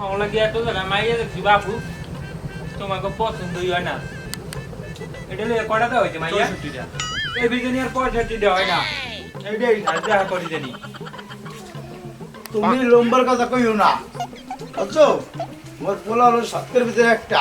মামলা গিয়ে জায়গায় মাইয়া দেখছি তোমাকে পছন্দই হয় না এটা লিয়ে কটা হয়েছে মাইয়া। এই আর পঁয়ষট্টি হয় না করি তুমি লম্বার কথা কইও না বুঝছ মোর পোলা হলো সত্যের ভিতরে একটা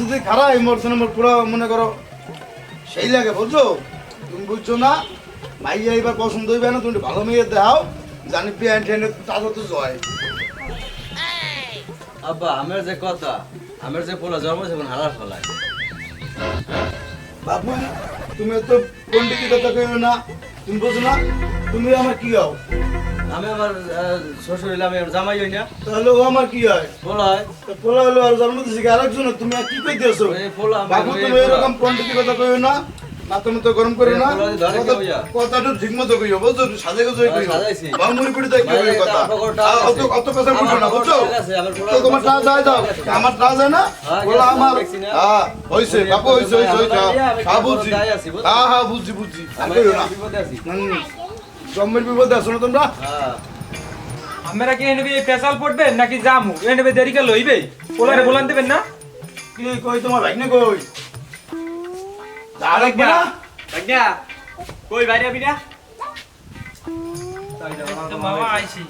যদি খারাপ সঙ্গে মোর পুরো মনে করো সেই লাগে বুঝছ তুমি বুঝছ না মাইয়া এবার পছন্দ হইবে না তুমি ভালো মেয়ে দাও জানি বিয়ান টেনে তাদের তো জয় আব্বা আমার যে কথা আমার যে পোলা জন্ম সেখন হারার ফলায় বাবু তুমি তো পন্ডিতি কথা কইও না? তুমি বুঝো না? তুমি আমার কি হও? আমি আমার শ্বশুর হইলে আমি জামাই হই না। তাহলে ও আমার কি হয়? পোলা হয়। তো পোলা হলো আর জন্ম দিছি আরেকজন তুমি আর কি কইতেছো? বাবু তুমি এরকম পন্ডিতি কথা কইও না? গরম করো না? কথাটা ঠিক মতো কইও বুঝছ? সাজে কইও। পিড়ি কইও কথা। অত অত কথা বুঝো না বুঝছ? তো তোমার টা যায় দাও আমার টা যায় না? হ্যাঁ, বলা আমার হ্যাঁ হইছে বাপু হইছে হইছে হইছে হ্যাঁ বুঝছি? হ্যাঁ হ্যাঁ বুঝছি বুঝছি। আর আমি কইও না। বিপদে আছি। জম্মের বিপদে আছো না তোমরা? হ্যাঁ। আমরা কি এনেবে পেশাল পড়বেন নাকি জামু? এনেবে দেরি কে লইবে? ওলারে বলান দেবেন না? কি কই তোমার ভাই কই? কই বাইরে আবি না? তো মামা আইছি।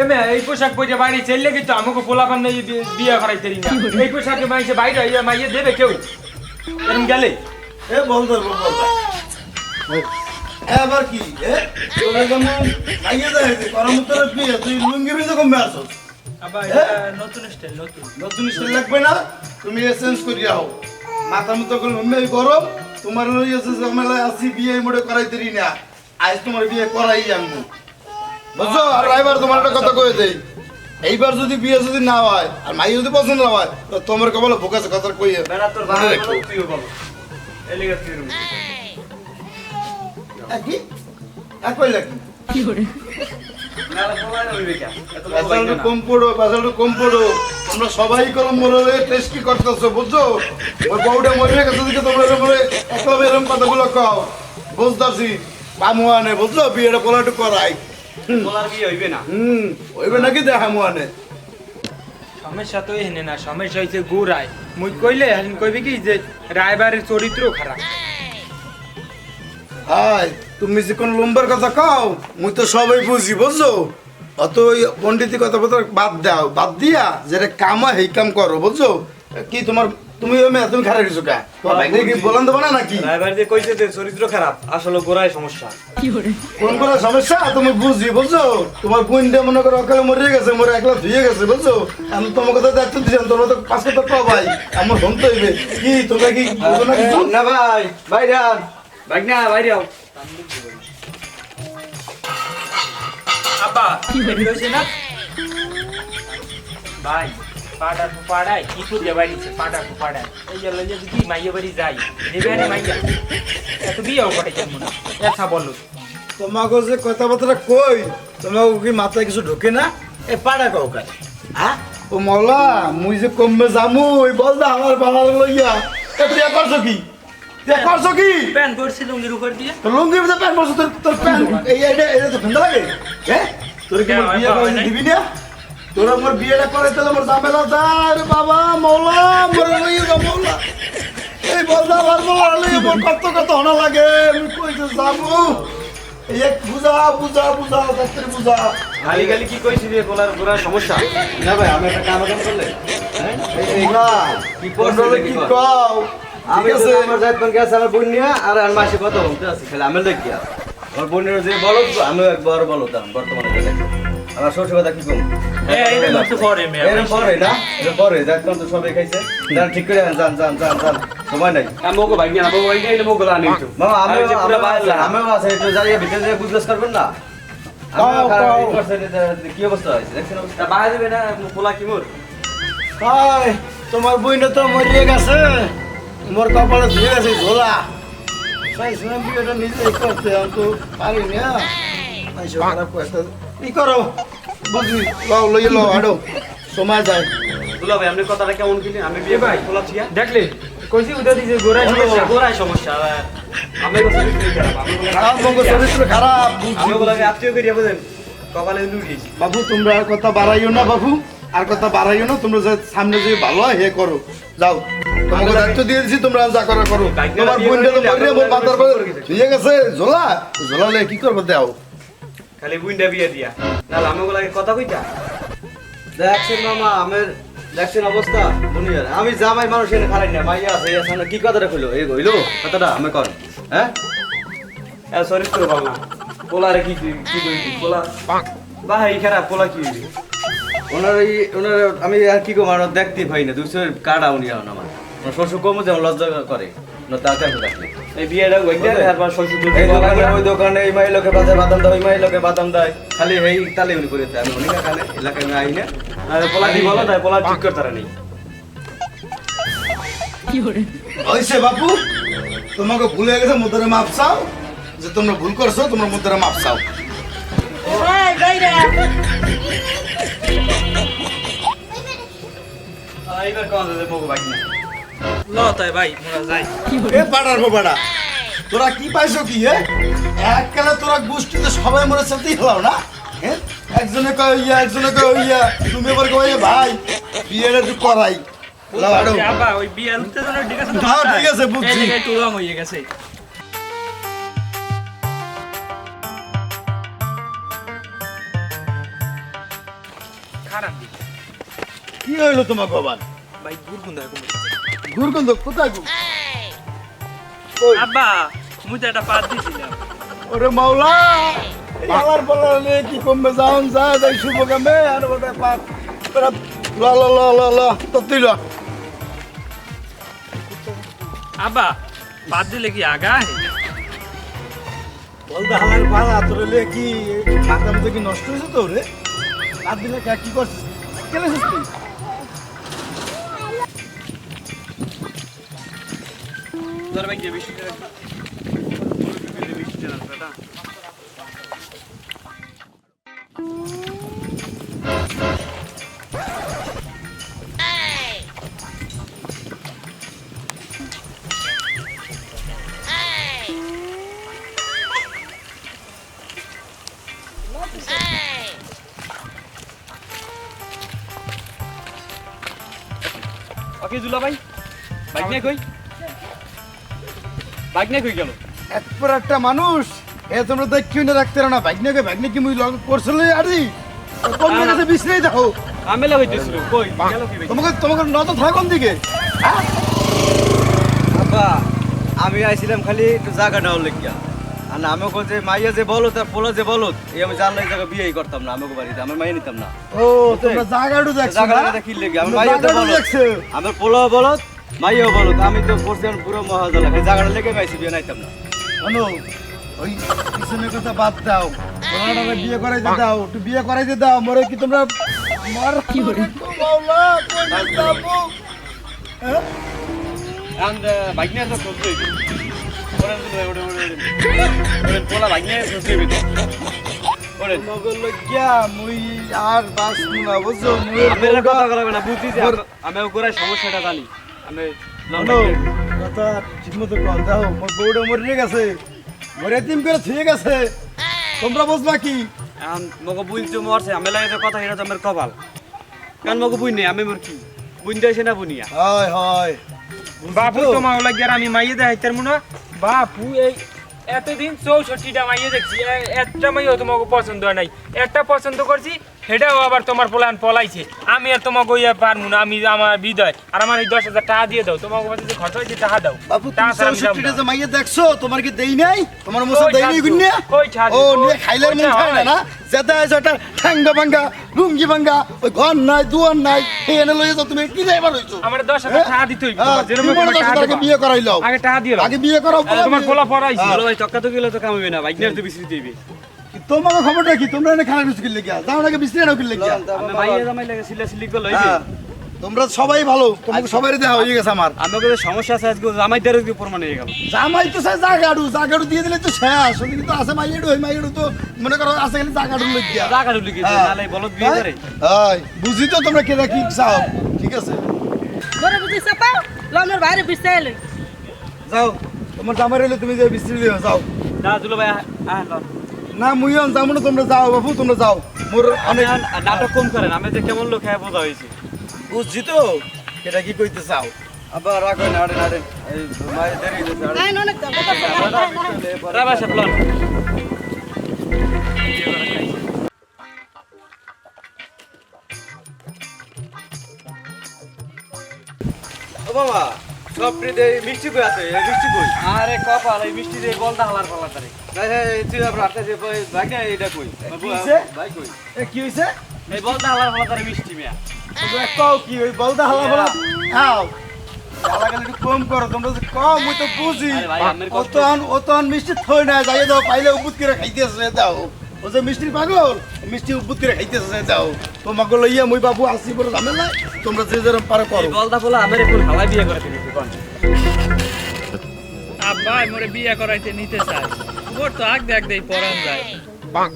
এমে এই পোশাক পরে বাড়ি চললে কিন্তু আমাকে পোলাপান নেই বিয়ে করাই তেরি না এই পোশাকে মাইছে বাইরে ইয়া মাইয়ে দেবে কেউ? এরম গেলে? এ বল দে বল বল এবার কি? এ তোরা বিয়ে তুই লুঙ্গি ভিজে কমে আসো। আবার নতুন স্টাইল নতুন। নতুন স্টাইল লাগবে না? তুমি এসেন্স করিয়া হও। মাথা মতো করে লম্বে গরম। তোমার আছে ঝামেলা আসি বিয়ে মোড়ে করাই দেরি না। আজ তোমার বিয়ে করাই আনব। বুঝছ? আর এবার তোমার একটা কথা কয়ে দেই। এইবার যদি বিয়ে যদি না হয় আর মাই যদি পছন্দ না হয় তো তোমার কবলে ফোকাস কথা কইয়ে মনে রেখো। কে এত বড় পেশালটা হইবে না। কম পড়ো পেশালটা কম পড়ো তোমরা সবাই কলম মরে টেস্ট কি করতেছো বুঝছ? ওই বউটা মরে গেছে দিকে তোমরা এরকম করে একদম এরকম কথাগুলো কও। বুঝতেছি। পামুয়ানে বুঝছ বিয়েটা পোলাটা করাই। পোলার বিয়ে হইবে না? হুম। ওইবে নাকি দেখা মুয়ানে সমস্যা তো এখানে না সমস্যা হয়েছে গুড়ায় মুই কইলে কইবে কি যে রায়বারের চরিত্র খারাপ। হাই তুমি যে কোন লম্বার কথা কও মুই তো সবাই বুঝি বুঝছ? অত ওই পণ্ডিতি কথা বলতে বাদ দাও বাদ দিয়া যেটা কাম হয় সেই কাম করো বুঝছ? কি তোমার তুমি ওই মেয়ে তুমি খারাপ কিছু কা? কি বলান দেবো না নাকি? ড্রাইভার যে কইছে যে চরিত্র খারাপ আসলে গোড়ায় সমস্যা। কোন কোন সমস্যা? তুমি বুঝি বুঝছ? তোমার বোনটা মনে করো অকালে মরে গেছে মরে একলা ধুয়ে গেছে বুঝছ? আমি তোমার কথা দায়িত্ব দিয়েছিলাম তোমরা তো পাঁচ কথা ভাই। আমার শুনতে হইবে। কি তোমরা কি বুঝো না ভাই ভাই না বাইরে আও আব্বা কি হয়েছে না ভাই পাড়া পাড়ায় কি করে বাড়িছে পাড়া পাড়ায় এই যে লইয়া কি মাইয়া বাড়ি যাই দেবে আরে মাইয়া এত বিয়েও করে কেমন এসা বলো তোমাকে যে কথাবার্তা কই তোমাকে কি মাথায় কিছু ঢোকে না এ পাড়া কাউ কাজ হ্যাঁ ও মলা মুই যে কমবে জামু ওই বল দা আমার বাবার লইয়া এ তুই করছ কি করছ কি? প্যান করছি লুঙ্গির উপর দিয়ে। তোর লুঙ্গির ভিতরে প্যান্ট পরছো তোর তোর প্যান্ট এই এটা এটা তো ঠান্ডা লাগে? হ্যাঁ? তোর কি আমার বিয়ে করে দিবি না? তোর আমার বিয়েটা করে তাহলে আমার ঝামেলা যায় বাবা মৌলা মরে লইয়া মৌলা। এই বলদা আমার মৌলা লইয়া মোর কত কত হনা লাগে আমি কইতে যাব? এই এক বুঝা বুঝা বুঝা ডাক্তার বুঝা। গালি গালি কি কইছি যে পোলার গোড়ায় সমস্যা? না ভাই আমি একটা কাম কাম করলে হ্যাঁ? এই না কি কি কি কি কও? আমি আছে। আমার যাইত পান গেছে আমার বোন নিয়ে আর আর মাসে কথা বলতে আছি খালি আমি দেখি আমার বোনের যে বলো আমি একবার বলো তাম বর্তমানে আমার শ্বশুর কথা কি কম? এরকম পরে না? এটা পরে যাইত পান তো সবাই খাইছে। যান ঠিক করে যান যান যান যান সময় নাই। মোগো ভাই না মোগো ভাই না মোগো লানি তো মামা আমি আমি যে পুরো আমিও বাইরে আছে, আমিও আছে একটু যাই ভিতরে বুঝলেস করবেন না? কাও, আমিও খারাপ কাও। এই করছে, এটা- কি অবস্থা হয়েছে? দেখছেন অবস্থা? বাইরে দিবে না পোলা কি মোর? তোমার বইটা তো মরিয়ে গেছে। মোর কপালে ধুয়ে গেছে ঝোলা। শুনে বিয়েটা নিজে করতে আমি তো পারি না। আইসো খারাপ কয়েকটা ই করো বুঝলি লও লইয়ে লও আড়ো সময় যায়। দুলা ভাই আপনি কথাটা কেমন কিনে আমি বিয়ে ভাই পোলা ছিয়া দেখলে কইছি উদা দিছে গোড়ায় সমস্যা। গোড়ায় সমস্যা আমি বিক্রি খারাপ আমি খারাপ মঙ্গ চরিত্র খারাপ। আমি বলে আত্মীয় করিয়া বুঝেন কপালে লুই বাবু তোমরা কথা বাড়াইও না বাবু। আর কথা বাড়াইও না তোমরা যে সামনে যে ভালো হয় হে করো। যাও। তোমাকে দায়িত্ব দিয়ে দিছি তোমরা যা করো। করো তোমার বোনটা তো দিলে মোর মাথার করে ঠিক গেছে ঝোলা? ঝোলালে কি করব দাও। খালি বুইন্ডা বিয়ে দিয়া। না আমাকে লাগে কথা কইতা? দেখছেন মামা আমের দেখছেন অবস্থা দুনিয়ার। আমি জামাই মানুষ এনে খারাই না। ভাইয়া আছে এর সামনে কি কথাটা কইলো? এই কইলো কথাটা আমি কর। হ্যাঁ? এ সরি তো বল না পোলা রে কি কি কইবি পোলা ভাই খারাপ পোলা কি হইবি ওনার এই ওনার আমি আর কি কম দেখতে পাই না দুইশো কাটা উনি আমার। ওনার শ্বশুর কমও যেমন লজ্জা করে না তাতে আমি দেখলে এই বিয়েটা কইতা তারপর শ্বশুর এই দোকানে ওই দোকানে এই মাই লোকে বাজার বাদাম দেয় ওই মাই লোকে বাদাম দেয়। খালি এই তালে উনি করে দেয় আমি উনি না খালে এলাকায় আমি আই না। আরে পোলা দি বলো তাই পোলা ঠিক করতারা নেই। হয়েছে বাপু তোমাকে ভুলে গেছে মুদ্রে মাপ চাও? যে তোমরা ভুল করছ তোমরা মুদ্রে মাপ চাও। এইবার কোন দে মগো বাইক না এ পাড়ার বাবাটা তোরা কি পাইছো কি হে এককালে তোরা গোষ্ঠীতে সবাই মরে চলতেই হলাও না? হ্যাঁ? একজনে কয় ইয়া একজনে কয় ইয়া তুমি এবার কয় ভাই বিয়েটা তুই করাই। ওই বিয়ার উত্তেজনা ঠিক আছে হ্যাঁ, ঠিক আছে, বুঝছি। একটু রং হয়ে গেছে। খারাপ দিক। কি হইল তোমার বাবার ভাই গুরগুন দেখো দুর্গন্ধ কোথায় গো? আব্বা মুই তো একটা পাত দিছিলাম ওরে মাওলা! আলার পালার লে কি কমবে? যাওন যা যাই শুভ কামে আর ওটা পাপ ল ল ল ল ল তো তুই ল। আব্বা পাত দিলে কি আগা বলতে হালার পালা তোর কি মাথা কি নষ্ট হয়েছে তো রে দিলে কি করছিস? কেলেছিস তুই? তোর বাইক যে বেশি করে বেশি চালান বেটা ওকে জুলা ভাই বাইক নিয়ে কই বাইক নিয়ে কই গেল? একবার একটা মানুষ এ তোমরা দেখিও না রাখতে না। ভাগ্নেকে ভাগ্নে কি মুই লগ করছিলে আরে কোন দেখো। আমি লাগাইতেছিল কই? গেল কি তোমাকে তোমাকে নজর থাকে কোন দিকে? আব্বা আমি আইছিলাম খালি একটু জায়গা নেওয়ার লেগিয়া। আর না আমাকে যে মাইয়া যে বলো তার পোলা যে বলো এই আমি জানলে জায়গা বিয়েই করতাম না আমাকে বাড়িতে। আমার মাইয়া নিতাম না। ও তোমরা জায়গাটা দেখছ জায়গাটা কি লেগে আমার মাইয়া আমার পোলাও বলো মাইয়াও বলো আমি তো করছিলাম পুরো মহাজালা জায়গাটা লেগে পাইছি বিয়ে নাইতাম না অনু ওই পিছনের কথা বাদ দাও। তোমরা বিয়ে করাইতে দাও একটু বিয়ে করাইতে দাও মরে কি তোমরা মার? কি করে তো পোলা আর বাস বুঝছ? আমি কথা করা না বুঝছি আমি- আমি সমস্যাটা জানি। ঠিকমতো কল দাও মোর বউটা মরে গেছে। মরে তিম করে থুয়ে গেছে। তোমরা বুঝবা কি? মগো বুঝছ মরছে আমি লাগে কথা এটা তো কপাল। কারণ মগো বুঝ নেই? আমি মোর কি? বুঝ দেয় না বুনিয়া? হয় হয়। বাপু তোমার লাগিয়ে আমি মাইয়ে দেখাইতার মনে হয়। বাপু এই এতদিন চৌষট্টিটা মাইয়ে দেখছি একটা মাইও তোমাকে পছন্দ হয় নাই। একটা পছন্দ করছি সেটাও আবার তোমার প্লান পলাইছে। আমি আর তোমাকে ওই পারব না আমি আমার বিদায়। আর আমার এই দশ হাজার টাকা দিয়ে দাও তোমাকে কাছে যে খরচ হয়েছে টাকা দাও। বাবু মাইয়ে দেখছ তোমার কি দেই নাই? তোমার মতো দেই নাই ছাড়ছো, ও নিয়ে খাইলার মন খায় না না? যেটা ওটা ঠাঙ্গা ভাঙ্গা লুঙ্গি ভাঙ্গা ওই ঘর নাই দুয়ার নাই এনে লইয়ে তো তুমি। কি যাইবার হইছো? আমার দশ হাজার টাকা দিতে হইবে হ্যাঁ, তোমার, যেরকম টাকা বিয়ে করাই লও আগে টাকা দিয়ে দাও। আগে বিয়ে করাও তোমার পোলা পড়াইছে। ভালো ভাই চক্কা তো গেলে তো কামাবে না ভাই নিয়ে তো বিসরি দিবি তোমাকে খবরটা কি তোমরা এনে খারাপ কিছু কিনলে গিয়া যাও নাকি বিশ্রী নাও কিনলে গিয়া। আমি মাইয়া জামাই লাগে সিলা সিলি করলে হ্যাঁ, তোমরা সবাই ভালো তোমাকে সবাই দেখা হয়ে গেছে আমার। আমি ওকে সমস্যা আছে আজকে জামাই দেড় দিয়ে প্রমাণ হয়ে গেল। জামাই তো স্যার জাগাড়ু জাগাড়ু দিয়ে দিলে তো শেষ ওদিকে তো আছে মাইয়েডু ওই মাইয়েডু তো মনে করো আছে খালি জাগাড়ু লই গিয়া জায়গা ঢুলি গেছে হ্যাঁ। নালে বলদ বিয়ে করে। হ্যাঁ, বুঝি তো তোমরা কি চাও ঠিক আছে। ঘরে বুঝি চাপা লনের বাইরে বিছাই লই। যাও। তোমার জামাই রইলে তুমি যে দিও যাও। না দুলো ভাই আহ ল। না মুইও যাব না তোমরা যাও বাবু তোমরা যাও। মোর আমি অনেক নাটক কম করেন আমি যে কেমন লোক হ্যাঁ বোঝা হয়েছে বুঝছি তো এটা কি কইতে চাও? আবার রাখো না আরে আরে এই মায়ের দেরি হয়েছে প্লান। ও মামা সব ফ্রিতে মিষ্টি কই আছে মিষ্টি কই আরে কপাল এই মিষ্টি দিয়ে বলটা হালার পালা তারে। ভাই ভাই তুই আবার আসতেছে ভাই না এটা কই? ভাই কই? এ কি হইছে? এই বলটা হালার পালা তারে মিষ্টি মিয়া। তোমরা কও কি ওই বলদা হালা বলা আও হালা গেলে একটু কম করো তোমরা যে কম মুই তো বুঝি। আরে ভাই, আমের ও কষ্ট। তো আন ও তো আন মিষ্টি থই না যাই দাও পাইলে উবুত করে খাইতেছে দাও ও যে মিষ্টির পাগল মিষ্টি উবুত করে খাইতেছে দাও তোমাকে লইয়া মুই বাবু আসি বড় ঝামেলা তোমরা যে যেরকম পারো করো। বলটা বলা আমার এখন হালাই বিয়ে করে দিয়েছে কোন। আব্বা মোরে বিয়ে করাইতে নিতে চাই মোর তো আগ দেখ দেই পরান যায়।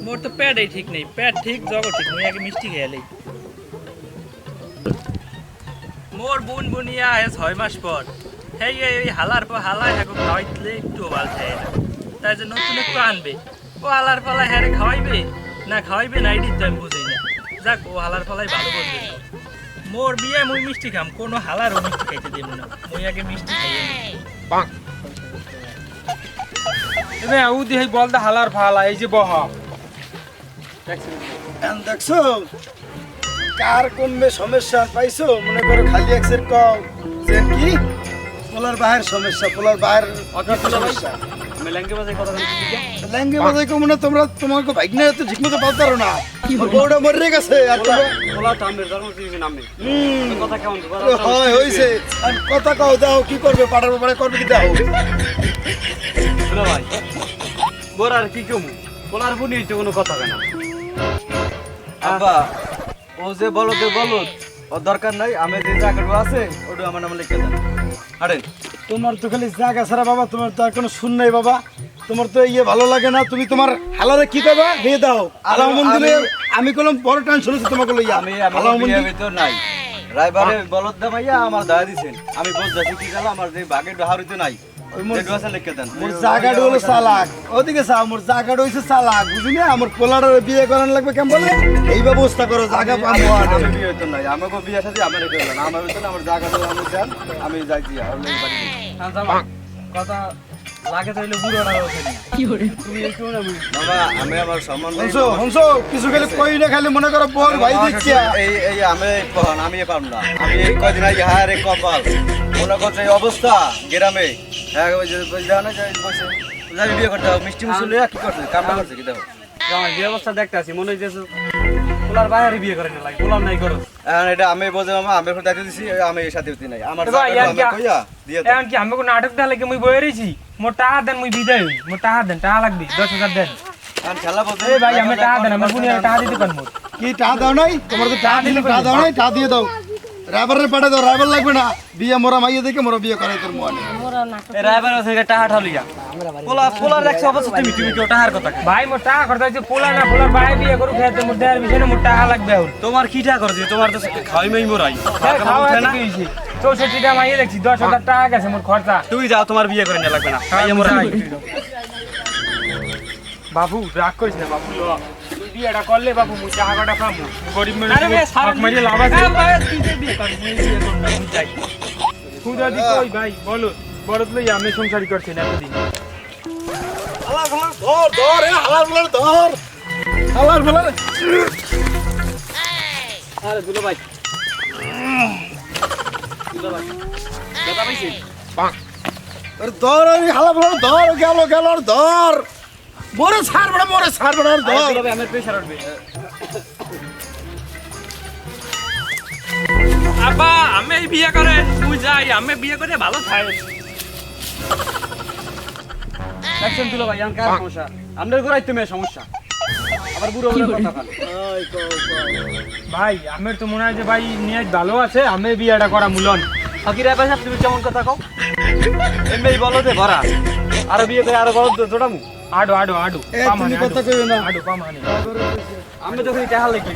মোর তো পেটই ঠিক নেই পেট ঠিক জগৎ ঠিক মুই আগে মিষ্টি খেয়ালেই মোর বোন বুনিয়া আয় ছয় মাস পর। হেই এই হালার পর হালায় হ্যাঁ খাওয়াইলে একটু বাল খায় না তাই যে নতুন একটু আনবে। ও হালার পালা হ্যাঁ খাওয়াইবে? না খাওয়াইবে না এটি তো আমি বুঝি না। যাক ও হালার পালাই ভালো করবে মোর বিয়ে মুই মিষ্টি খাম। কোনো হালারও মিষ্টি খাইতে দেব না। মুই আগে মিষ্টি খাইয়ে নিই। এবে উ বল বলদা হালার ফালা এই যে বহ। দেখছ? কার কোনবে সমস্যা পাইছো? মনে করো খালি এক্সের কও। যে কি? পোলার বাহের সমস্যা পোলার বাহের সমস্যা। ল্যাঙ্গে বাজাই মানে তোমরা তোমাকে ভাগ্নে তো ঠিক মতো পারতো না। বউটা মরে গেছে আর হয় হইছে। আর কথা কও দাও কি করবে পাড়ার ব্যাপারে করবে কি দাও শুনো ভাই বোর আর কি কমু? বলার বুনি তো কোনো কথা আব্বা ও যে বলো দে বলো ওর দরকার নাই আমি যে আছে ওটা আমার নামে লিখে দেন। আরে তোমার তো খালি জায়গা ছাড়া বাবা তোমার তো আর কোনো শুন নাই বাবা। তোমার তো ইয়ে ভালো লাগে না তুমি তোমার হালারে কি পাবা দিয়ে দাও। আলাম মন্দিরে আমি কলম বড় টেনশন হচ্ছে তোমাকে লইয়া। আমি আলাম আমার বিয়ে ভিতর নাই। রাইবারে বলদ দামাইয়া আমার দায়া দিছেন। আমি বুঝতেছি কি গেল আমার যে বাগের হারিতে নাই। মোর- জায়গাটা হলো চালাক। ওদিকে চাও মোর জায়গাটা হইছে চালাক বুঝলি আমার পোলারের বিয়ে করান লাগবে কেমন বলে? এই ব্যবস্থা করো জায়গা পাবো আমি বিয়ে হইতো নাই আমাকে বিয়ে সাথে আমার রেখে আমার হইতো না আমার জায়গাটা আমি যাই দিয়া নিয়ে। কথা লাগে তাইলে বুড়োটা বাবা আমি আমার সম্মান হংসো হংসো কিছু খালি কই না খালি মনে করো বল ভাই দিচ্ছি এই এই আমি কখন? আমি পারব না আমি এই কদিন আগে হায় রে কপাল। মনে করছে এই অবস্থা? গ্রামে। হ্যাঁ ওই যে জানা বসে। যাবি বিয়ে করতে মিষ্টি মুসুল কি করছে কামটা করছে কি দেখো? আমার যে অবস্থা দেখতে আছি মনে হইতেছে পোলার বাইরে বিয়ে করে নিলাই লাগে পোলার নাই করো এখন এটা আমি বোঝে মামা আমি এখন দায়িত্ব দিছি আমি এর সাথে হতে নাই। আমার কইয়া দিয়ে এখন কি আমি কোনো নাটক দেওয়া লাগে মুই বয়ে রয়েছি মোর টাকা দেন মুই বিদায় হই মোর টাকা দেন টাকা লাগবে দশ হাজার দেন। এখন খেলা বলতে এই ভাই আমি টাকা দেন আমি টাকা দিতে পারব। কি টাকা দাও নাই? তোমার তো টাকা দিলে টাকা দাও নাই? টাকা দিয়ে দাও। রাইবারের পাঠা দাও রাইবার লাগবে না। বিয়ে মোরা মাইয়ে দেখে মোরা বিয়ে করাই তোর মনে। মোরা নাটক এই রাইবার আছে এটা টাহা ঠালিয়া। পোলা পোলার দেখছ অবস্থা তুমি তুমি কেউ টাহার কথা। ভাই মোর টাকা খরচ হয়েছে পোলা না পোলার ভাই বিয়ে করুক খেতে মোর দেওয়ার বিষয় না মোর টাকা লাগবে এখন। তোমার কি টাকা করছে তোমার তো খাওয়াই মাই মোরাই। হ্যাঁ, খাওয়া আছে কি হয়েছে চৌষট্টিটা মাইয়ে দেখছি দশ হাজার টাকা গেছে মোর খরচা। তুই যাও তোমার বিয়ে করে না লাগবে না। খাইয়ে মোরা বাবু রাগ করিস না বাবু বিয়েটা করলে বাবু মুই টাকা কটা পাবো গরিব মানুষ লাভ আছে? হ্যাঁ। খুদা দি। কই ভাই বলো বড় লই আমি সংসারই করছি না এতদিন। হালার ফালার ধর ধর এ হালার ফালার ধর। হালার ফালার। আরে দুলো ভাই। দুলো ভাই। দাদা পাইছি? আরে ধর হালার ধর গেল গেল আর ধর। বড় মোরে ছাড় বড় আর আরে ধর আমার প্রেশার উঠবে। আব্বা আমি বিয়ে করে তুই যাই আমি বিয়ে করে ভালো খাই দেখছেন দুলো ভাই আমার কার সমস্যা? আমাদের ঘুরাই তুমি সমস্যা। আবার বুড়ো বুড়ো কথা ভাই আমার তো মনে হয় যে ভাই নিয়ে ভালো আছে আমি বিয়েটা করা মূলন। ফকির রায় সাহেব তুমি কেমন কথা কও? এমনি বলো যে ভরা আরও বিয়ে করে আরও বলো জোটামু আডো আডো আডো এ তুমি কথা কইও না আডো পামানে আমি যখন এটা হালে কি